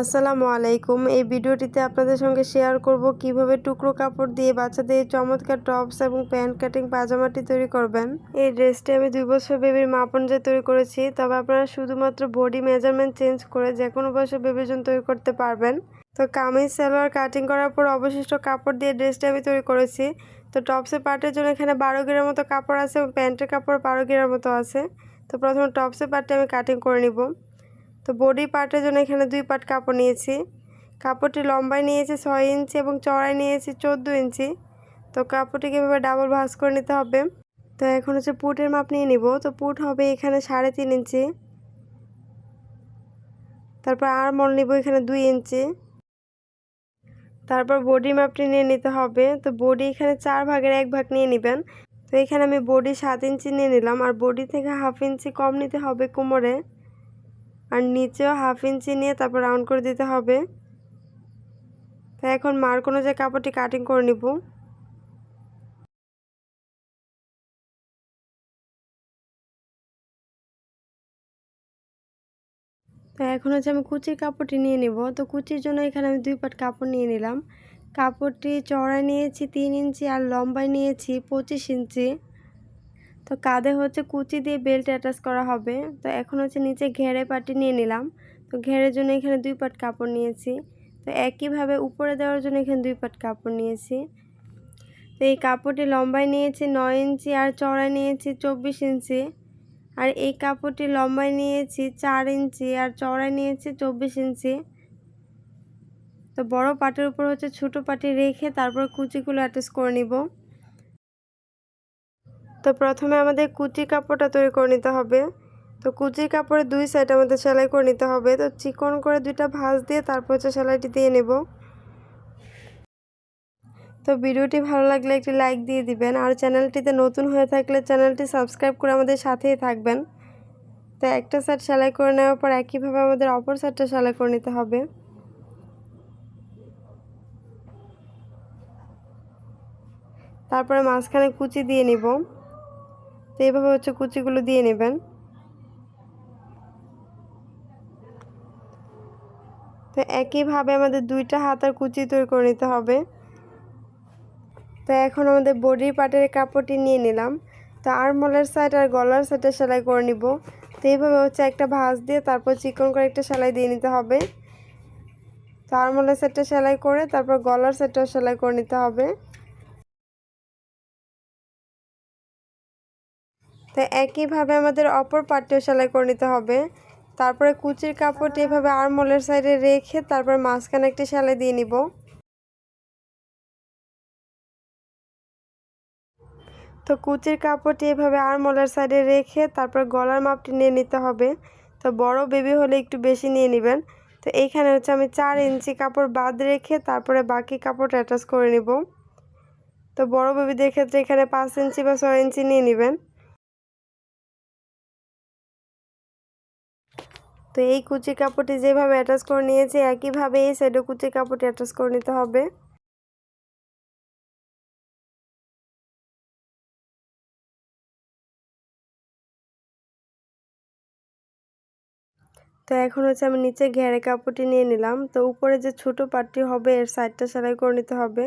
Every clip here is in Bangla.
আসসালামু আলাইকুম। এই ভিডিওটিতে আপনাদের সঙ্গে শেয়ার করব কীভাবে টুকরো কাপড় দিয়ে বাচ্চাদের চমৎকার টপস এবং প্যান্ট কাটিং পাজামাটি তৈরি করবেন। এই ড্রেসটি আমি দুই বছর বেবির মাপ অনুযায়ী তৈরি করেছি, তবে আপনারা শুধুমাত্র বডি মেজারমেন্ট চেঞ্জ করে যে কোনো বয়সের বেবির জন্য তৈরি করতে পারবেন। তো কামিজ, সালোয়ার কাটিং করার পর অবশিষ্ট কাপড় দিয়ে ড্রেসটি আমি তৈরি করেছি। তো টপসের পার্টের জন্য এখানে বারো গিরার মতো কাপড় আছে এবং প্যান্টের কাপড় বারো গিরার মতো আছে। তো প্রথমে টপসের পার্টটা আমি কাটিং করে নিব। তো বডি পার্টের জন্য এখানে দুই পার্ট কাপড় নিয়েছি। কাপড়টি লম্বায় নিয়েছি ছয় ইঞ্চি এবং চড়াই নিয়েছি চোদ্দ ইঞ্চি। তো কাপড়টিকে এভাবে ডাবল ভাঁজ করে নিতে হবে। তো এখন হচ্ছে পুটের মাপ নিয়ে নিব। তো পুট হবে এখানে সাড়ে তিন ইঞ্চি। তারপর আর মল নিব এখানে দুই ইঞ্চি। তারপর বডি মাপটি নিয়ে নিতে হবে। তো বডি এখানে চার ভাগের এক ভাগ নিয়ে নেবেন। তো এখানে আমি বডি সাত ইঞ্চি নিয়ে নিলাম। আর বডি থেকে হাফ ইঞ্চি কম নিতে হবে কোমরে। আর নিচেও হাফ ইঞ্চি নিয়ে তারপর রাউন্ড করে দিতে হবে। তো এখন মার্ক অনুযায়ী কাপড়টি কাটিং করে নিব। তো এখন হচ্ছে আমি কুচির কাপড়টি নিয়ে নিব। তো কুচির জন্য এখানে আমি দুই পাট কাপড় নিয়ে নিলাম। কাপড়টি চড়ায় নিয়েছি তিন ইঞ্চি আর লম্বায় নিয়েছি পঁচিশ ইঞ্চি। তো কাঁধে হচ্ছে কুচি দিয়ে বেল্ট অ্যাটাচ করা হবে। তো এখন হচ্ছে নিচে ঘেরে পাটি নিয়ে নিলাম। তো ঘেরের জন্য এখানে দুই পাট কাপড় নিয়েছি। তো একইভাবে উপরে দেওয়ার জন্য এখানে দুই পাট কাপড় নিয়েছি। তো এই কাপড়টি লম্বায় নিয়েছি নয় ইঞ্চি আর চড়ায় নিয়েছি চব্বিশ ইঞ্চি। আর এই কাপড়টি লম্বায় নিয়েছি চার ইঞ্চি আর চড়ায় নিয়েছি চব্বিশ ইঞ্চি। তো বড় পাটের উপর হচ্ছে ছোটো পাটি রেখে তারপর কুচিগুলো অ্যাটাচ করে নিব। তো প্রথমে আমাদের কুচি কাপড়টা তৈরি করে নিতে হবে। তো কুচির কাপড়ের দুই সাইড আমাদের সেলাই করে নিতে হবে। তো চিকন করে দুইটা ভাঁজ দিয়ে তারপর হচ্ছে সেলাইটি দিয়ে নেব। তো ভিডিওটি ভালো লাগলে একটি লাইক দিয়ে দিবেন। আর চ্যানেলটিতে নতুন হয়ে থাকলে চ্যানেলটি সাবস্ক্রাইব করে আমাদের সাথেই থাকবেন। তো একটা সাইড সেলাই করে নেওয়ার পর একইভাবে আমাদের অপর সাইডটা সেলাই করে নিতে হবে। তারপরে মাঝখানে কুচি দিয়ে নিব। তো এইভাবে হচ্ছে কুচিগুলো দিয়ে নেবেন। তো একইভাবে আমাদের দুইটা হাতার কুচি তৈরি করে নিতে হবে। তো এখন আমাদের বডির পাটের কাপড়টি নিয়ে নিলাম। তো আরমলের সাইড আর গলার সাইডে সেলাই করে নিব। তো এইভাবে হচ্ছে একটা ভাঁজ দিয়ে তারপর চিকন করে একটা সেলাই দিয়ে নিতে হবে। তো আরমলের সাইডটা সেলাই করে তারপর গলার সাইডটাও সেলাই করে নিতে হবে। তো একইভাবে আমাদের অপর পাটটিও সেলাই করে নিতে হবে। তারপরে কুচির কাপড়টি এভাবে আরমোলের সাইডে রেখে তারপর মাঝখানে একটি সেলাই দিয়ে নিব। তো কুচির কাপড়টি এভাবে আরমোলের সাইডে রেখে তারপর গলার মাপটি নিয়ে নিতে হবে। তো বড় বেবি হলে একটু বেশি নিয়ে নেবেন। তো এইখানে হচ্ছে আমি চার ইঞ্চি কাপড় বাদ রেখে তারপরে বাকি কাপড়টা অ্যাটাচ করে নিব। তো বড় বেবিদের ক্ষেত্রে এখানে পাঁচ ইঞ্চি বা ছয় ইঞ্চি নিয়ে নেবেন। তো এই কুচি কাপড়টি যেভাবে অ্যাটাচ করে নিয়েছি একইভাবে এই সাইডে কুচি কাপড়টি অ্যাটাচ করে নিতে হবে। তো এখন হচ্ছে আমি নিচে ঘেরে কাপড়টি নিয়ে নিলাম। তো উপরে যে ছোট পাটটি হবে, এর সাইডটা সেলাই করে নিতে হবে।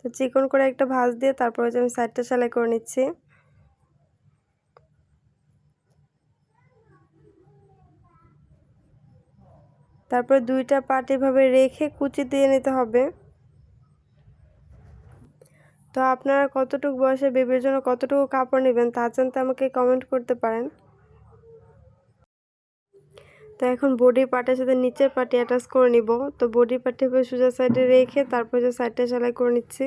তো চিকন করে একটা ভাঁজ দিয়ে তারপর হচ্ছে আমি সাইডটা সেলাই করে নিচ্ছি। তারপর দুইটা পাট এভাবে রেখে কুচি দিয়ে নিতে হবে। তো আপনারা কতটুকু বয়সে বেবির জন্য কতটুকু কাপড় নেবেন তা জানতে আমাকে কমেন্ট করতে পারেন। তো এখন বডি পার্টের সাথে নিচের পার্টি অ্যাটাচ করে নিব। তো বডি পার্টি সোজা সাইডে রেখে তারপর যে সাইডটা সেলাই করে নিচ্ছি।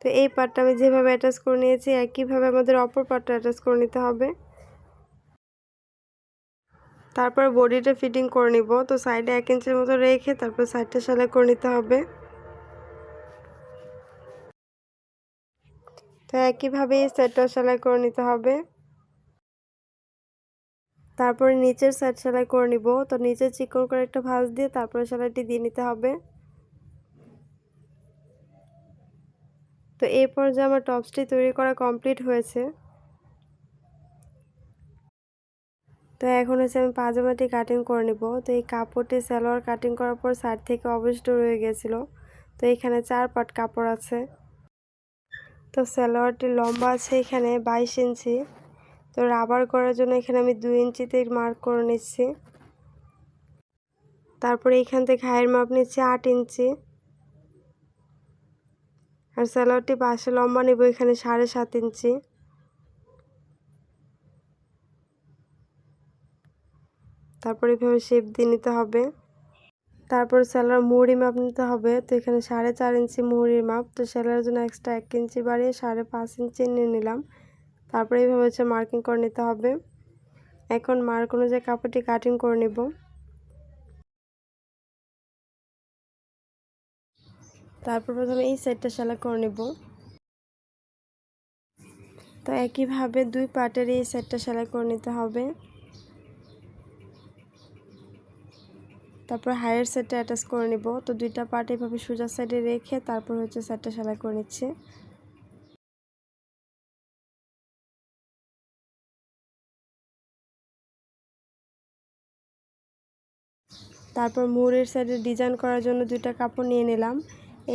তো এই পার্টটা আমি যেভাবে অ্যাটাচ করে নিয়েছি, একইভাবে আমাদের অপর পার্টটা অ্যাটাচ করে নিতে হবে। তারপর বডিটা ফিটিং করে নিব। তো সাইডে এক ইঞ্চির মতো রেখে তারপর সাইডটা সেলাই করে নিতে হবে। তো একইভাবে এই সাইডটা সেলাই করে নিতে হবে। তারপরে নিচের সাইড সেলাই করে নিব। তো নিচে চিকন করে একটা ভাঁজ দিয়ে তারপরে সেলাইটি দিয়ে নিতে হবে। তো এরপর যে আমার টপসটি তৈরি করা কমপ্লিট হয়েছে তো এখন হচ্ছে আমি পাজামাটি কাটিং করে নিব। তো এই কাপড়টি সালোয়ার কাটিং করার পর সাইড থেকে অবশিষ্ট রয়ে গেছিল। তো এখানে চার পাট কাপড় আছে। তো সালোয়ারটি লম্বা আছে এখানে বাইশ ইঞ্চি। তো রাবার করার জন্য এখানে আমি দুই ইঞ্চিতে মার্ক করে নিচ্ছি। তারপরে এখান থেকে হাইয়ের মাপ নিচ্ছি আট ইঞ্চি। আর সালোয়ারটি পাশে লম্বা নেব এখানে সাড়ে সাত ইঞ্চি। তারপরে এভাবে শেপ দিয়ে নিতে হবে। তারপর স্যালার মুহুরি মাপ নিতে হবে। তো এখানে সাড়ে চার ইঞ্চি মুহুরির মাপ। তো স্যালারের জন্য এক্সট্রা এক ইঞ্চি বাড়িয়ে সাড়ে পাঁচ ইঞ্চি নিয়ে নিলাম। তারপরে এইভাবে হচ্ছে মার্কিং করে নিতে হবে। এখন মার্ক অনুযায়ী কাপড়টি কাটিং করে নেব। তারপর প্রথমে এই সাইডটা সেলাই করে নেব। তো একইভাবে দুই পার্টের এই সাইডটা সেলাই করে নিতে হবে। তারপর হায়ার সেটটা অ্যাটাচ করে নিব। তো দুইটা পার্ট এভাবে সোজা সাইডে রেখে তারপর হচ্ছে সেটটা সেলাই করে নিচ্ছে। তারপর মুড়ের সাইডে ডিজাইন করার জন্য দুইটা কাপড় নিয়ে নিলাম।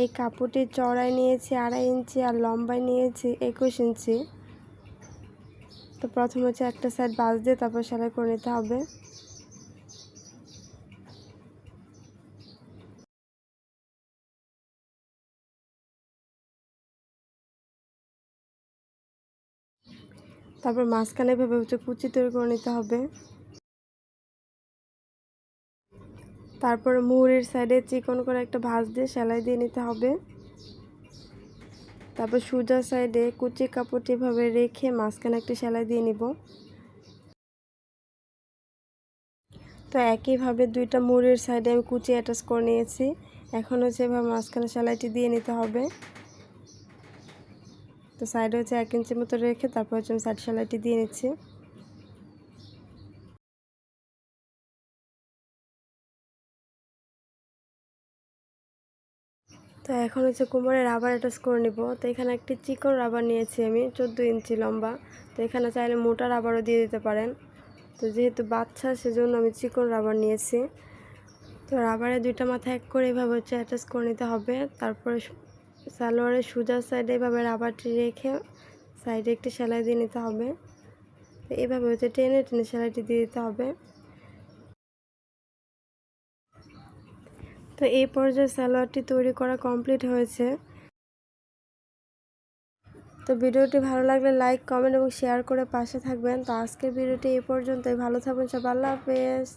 এই কাপড়টি চড়াই নিয়েছি, আড়াই ইঞ্চি আর লম্বায় নিয়েছি, একুশ ইঞ্চি। তো প্রথম হচ্ছে একটা সাইড বাজ দিয়ে তারপর সেলাই করে নিতে হবে। তারপর মাঝখানে ভেবে হচ্ছে কুচি তৈরি করে নিতে হবে। তারপর মুহুরির সাইডে চিকন করে একটা ভাঁজ দিয়ে সেলাই দিয়ে নিতে হবে। তারপর সুজা সাইডে কুচি কাপড়টি এভাবে রেখে মাঝখানে একটা সেলাই দিয়ে নিব। তো একইভাবে দুইটা মুড়ির সাইডে আমি কুচি অ্যাটাচ করে নিয়েছি। এখন হচ্ছে এভাবে মাঝখানে সেলাইটি দিয়ে নিতে হবে। তো সাইডে হচ্ছে এক ইঞ্চির মতো রেখে তারপর হচ্ছে আমি সাইড সেলাইটি দিয়ে নিচ্ছি। তো এখন হচ্ছে কোমরে রাবার অ্যাটাচ করে নিব। তো এখানে একটি চিকন রাবার নিয়েছি আমি, চোদ্দ ইঞ্চি লম্বা। তো এখানে চাইলে মোটা রাবারও দিয়ে দিতে পারেন। তো যেহেতু বাচ্চা, সেজন্য আমি চিকন রাবার নিয়েছি। তো রাবারে দুইটা মাথা এক করে এভাবে হচ্ছে অ্যাটাচ করে নিতে হবে। তারপরে সালোয়ারের সুজার সাইডে এভাবে রাবারটি রেখে সাইডে একটি সেলাই দিয়ে নিতে হবে। তো এইভাবে হচ্ছে টেনে টেনে সেলাইটি দিয়ে দিতে হবে। তো এই পর্যায়ে সালোয়ারটি তৈরি করা কমপ্লিট হয়েছে। তো ভিডিওটি ভালো লাগলে লাইক কমেন্ট এবং শেয়ার করে পাশে থাকবেন। তো আজকের ভিডিওটি এই পর্যন্তই। ভালো থাকবেন সব আল্লাহ হাফেজ।